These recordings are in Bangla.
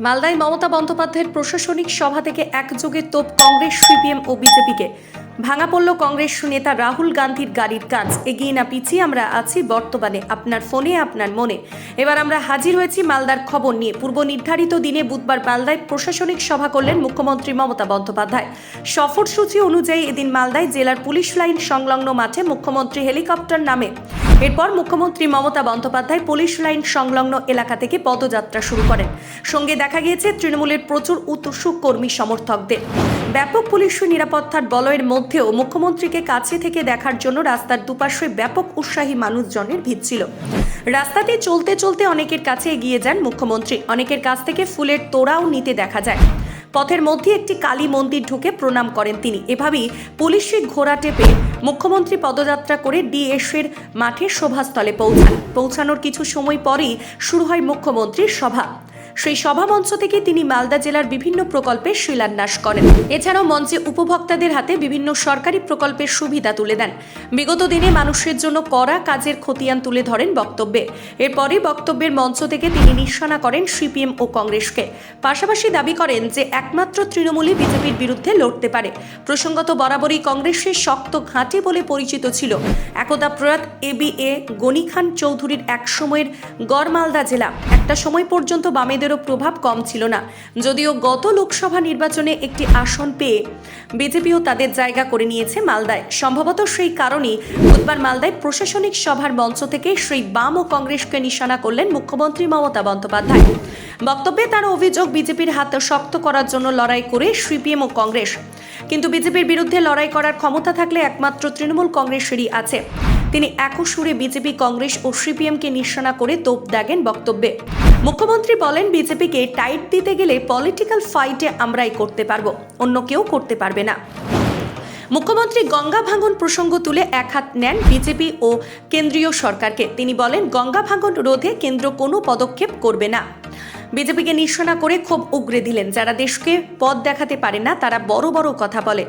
মালদায় মমতা বন্দ্যোপাধ্যায়ের প্রশাসনিক সভা থেকে একযোগে তোপ কংগ্রেস, সিপিএম ও বিজেপিকে। ভাঙা পড়ল কংগ্রেস নেতা রাহুল গান্ধীর গাড়ির কাজ। এগিয়ে না পিছিয়ে আমরা আছি বর্তমানে আপনার ফোনে, আপনার মনে। এবার আমরা হাজির হয়েছি মালদার খবর নিয়ে। পূর্ব নির্ধারিত দিনে বুধবার মালদায় প্রশাসনিক সভা করলেন মুখ্যমন্ত্রী মমতা বন্দ্যোপাধ্যায়। সফরসূচি অনুযায়ী এদিন মালদায় জেলার পুলিশ লাইন সংলগ্ন মাঠে মুখ্যমন্ত্রী হেলিকপ্টার নামে এরপর মুখ্যমন্ত্রী মমতা বন্দ্যোপাধ্যায় পুলিশ লাইন সংলগ্ন এলাকা থেকে পদযাত্রা শুরু করেন। সঙ্গে দেখা গিয়েছে, তৃণমূলের প্রচুর উৎসুক কর্মী সমর্থকদের। ব্যাপক পুলিশ নিরাপত্তার বলয়ের মধ্যেও মুখ্যমন্ত্রীকে কাছে থেকে দেখার জন্য রাস্তার দুপাশে ব্যাপক উৎসাহী মানুষজনের ভিড় ছিল। রাস্তাতে চলতে চলতে অনেকের কাছে এগিয়ে যান মুখ্যমন্ত্রী। অনেকের কাছ থেকে ফুলের তোড়াও নিতে দেখা যায়। পথের মধ্যে একটি কালী মন্দির ঢুকে প্রণাম করেন তিনি। এভাবেই পুলিশি ঘোড়া টেপে মুখ্যমন্ত্রী পদযাত্রা করে ডিএসের মাঠে সভাস্থলে পৌঁছান। পৌঁছানোর কিছু সময় পরেই শুরু হয় মুখ্যমন্ত্রীর সভা। সেই সভা মঞ্চ থেকে তিনি মালদা জেলার বিভিন্ন প্রকল্পের শিলান্যাস করেন। এছাড়াও মঞ্চে উপভোক্তাদের হাতে বিভিন্ন সরকারি প্রকল্পের সুবিধা তুলে দেন। বিগত দিনে মানুষের জন্য করা কাজের খতিয়ান তুলে ধরেন বক্তব্যে। এরপরে বক্তব্যের মঞ্চ থেকে তিনি নিশানা করেন সিপিএম ও কংগ্রেসকে। পাশাপাশি দাবি করেন যে একমাত্র তৃণমূলই বিজেপির বিরুদ্ধে লড়তে পারে। প্রসঙ্গত বরাবরই কংগ্রেসের শক্ত ঘাঁটি বলে পরিচিত ছিল। একদা প্রয়াত এ বি এ গনি খান চৌধুরীর এক সময়ের গড়মালদা জেলা। একটা সময় পর্যন্ত বামেদেরও প্রভাব কম ছিল না। যদিও গত লোকসভা নির্বাচনে একটি আসন পেয়ে বিজেপিও তাদের জায়গা করে নিয়েছে মালদায়। সম্ভবত সেই কারণেই বুধবার মালদায় প্রশাসনিক সভার মঞ্চ থেকে সেই বাম ও কংগ্রেসকে নিশানা করলেন মুখ্যমন্ত্রী মমতা বন্দ্যোপাধ্যায়। বক্তব্যে তার অভিযোগ, বিজেপির হাত শক্ত করার জন্য লড়াই করে সিপিএম ও কংগ্রেস। কিন্তু বিজেপির বিরুদ্ধে লড়াই করার ক্ষমতা থাকলে একমাত্র তৃণমূল কংগ্রেসেরই আছে। তিনি একই সুরে বিজেপি, কংগ্রেস ও সিপিএমকে নিশানা করে তোপ দাগেন বক্তব্যে। মুখ্যমন্ত্রী বলেন, বিজেপিকে টাইট দিতে গেলে পলিটিক্যাল ফাইটে আমরাই করতে পারব, অন্য কেউ করতে পারবে না। মুখ্যমন্ত্রী গঙ্গা ভাঙন প্রসঙ্গ তুলে এক হাত নেন বিজেপি ও কেন্দ্রীয় সরকারকে। তিনি বলেন, গঙ্গা ভাঙন রোধে কেন্দ্র কোনো পদক্ষেপ করবে না। বিজেপিকে নিশানা করে খুব উগরে দিলেন। যারা দেশকে পথ দেখাতে পারে না, তারা বড় বড় কথা বলে,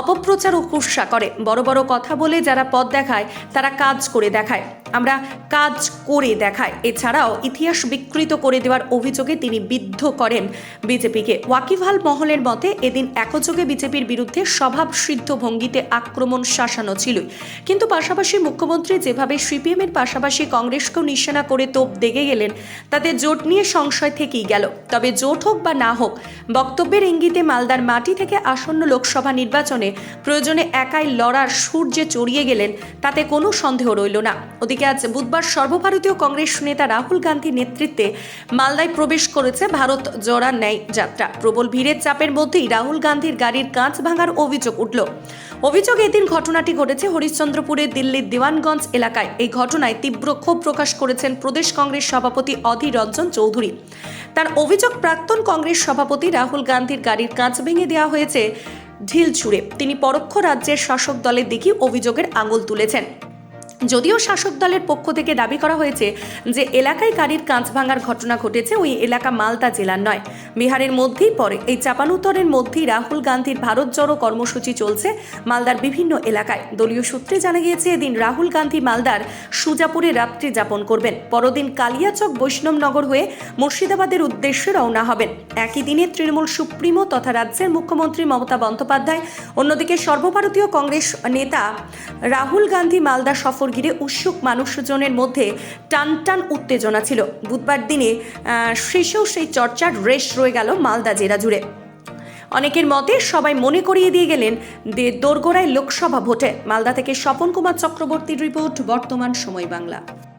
অপপ্রচার ও কুৎসা করে। বড় বড় কথা বলে যারা পথ দেখায়, তারা কাজ করে দেখায়। আমরা কাজ করে দেখাই। এছাড়াও ইতিহাস বিকৃত করে দেওয়ার অভিযোগে তিনি বিদ্ধ করেন বিজেপিকে। ওয়াকিবহাল মহলের মতে এদিন একযোগে বিজেপির বিরুদ্ধে স্বভাব সিদ্ধ ভঙ্গিতে আক্রমণ শাসানো ছিলই। কিন্তু পাশাপাশি মুখ্যমন্ত্রী যেভাবে সিপিএম এর পাশাপাশি কংগ্রেসকেও নিশানা করে তোপ দেগে গেলেন, তাতে জোট নিয়ে সংশয় থেকেই গেল। তবে জোট হোক বা না হোক, বক্তব্যের ইঙ্গিতে মালদার মাটি থেকে আসন্ন লোকসভা নির্বাচনে প্রয়োজনে একাই লড়ার সূর্যে চড়িয়ে গেলেন, তাতে কোনো সন্দেহ রইল না। ওদিকে আজ বুধবার সর্বভারতীয় কংগ্রেস নেতা রাহুল গান্ধীর নেতৃত্বে মালদায় প্রবেশ করেছে ভারত জোড়া ন্যায় যাত্রা। প্রবল ভিড়ের চাপের মধ্যেই রাহুল গান্ধীর গাড়ির কাঁচ ভাঙার অভিযোগ উঠল। অভিযোগ এদিন ঘটনাটি ঘটেছে হরিশ্চন্দ্রপুরের দিল্লির দেওয়ানগঞ্জ এলাকায়। এই ঘটনায় তীব্র ক্ষোভ প্রকাশ করেছেন প্রদেশ কংগ্রেস সভাপতি অধীর রঞ্জন চৌধুরী। তার অভিযোগ, প্রাক্তন কংগ্রেস সভাপতি রাহুল গান্ধীর গাড়ির কাঁচ ভেঙে দেওয়া হয়েছে ঢিল ছুঁড়ে তিনি পরোক্ষ রাজ্যের শাসক দলের দিকেই অভিযোগের আঙুল তুলেছেন। যদিও শাসক দলের পক্ষ থেকে দাবি করা হয়েছে যে এলাকায় গাড়ির কাঁচ ভাঙার ঘটনা ঘটেছে, ওই এলাকা মালদা জেলার নয়। বিহারের মধ্যেই পড়ে। এই চাপানুতরের মধ্যেই রাহুল গান্ধীর ভারত জড়ো কর্মসূচি চলছে মালদার বিভিন্ন এলাকায়। দলীয় সূত্রে জানা গিয়েছে, এদিন রাহুল গান্ধী মালদার সুজাপুরে রাত্রি যাপন করবেন। পরদিন কালিয়াচক বৈষ্ণবনগর হয়ে মুর্শিদাবাদের উদ্দেশ্যে রওনা হবেন। একই দিনে তৃণমূল সুপ্রিমো তথা রাজ্যের মুখ্যমন্ত্রী মমতা বন্দ্যোপাধ্যায়, অন্যদিকে সর্বভারতীয় কংগ্রেস নেতা রাহুল গান্ধী মালদা সফর ঘিরে উৎসুক মানুষজনের মধ্যে টান টান উত্তেজনা ছিল। বুধবার দিনে শেষেও সেই চর্চার রেশ রয়ে গেল মালদা জেলা জুড়ে। অনেকের মতে সবাই মনে করিয়ে দিয়ে গেলেন যে দোরগোড়ায় লোকসভা ভোটে। মালদা থেকে স্বপন কুমার চক্রবর্তীর রিপোর্ট, বর্তমান সময় বাংলা।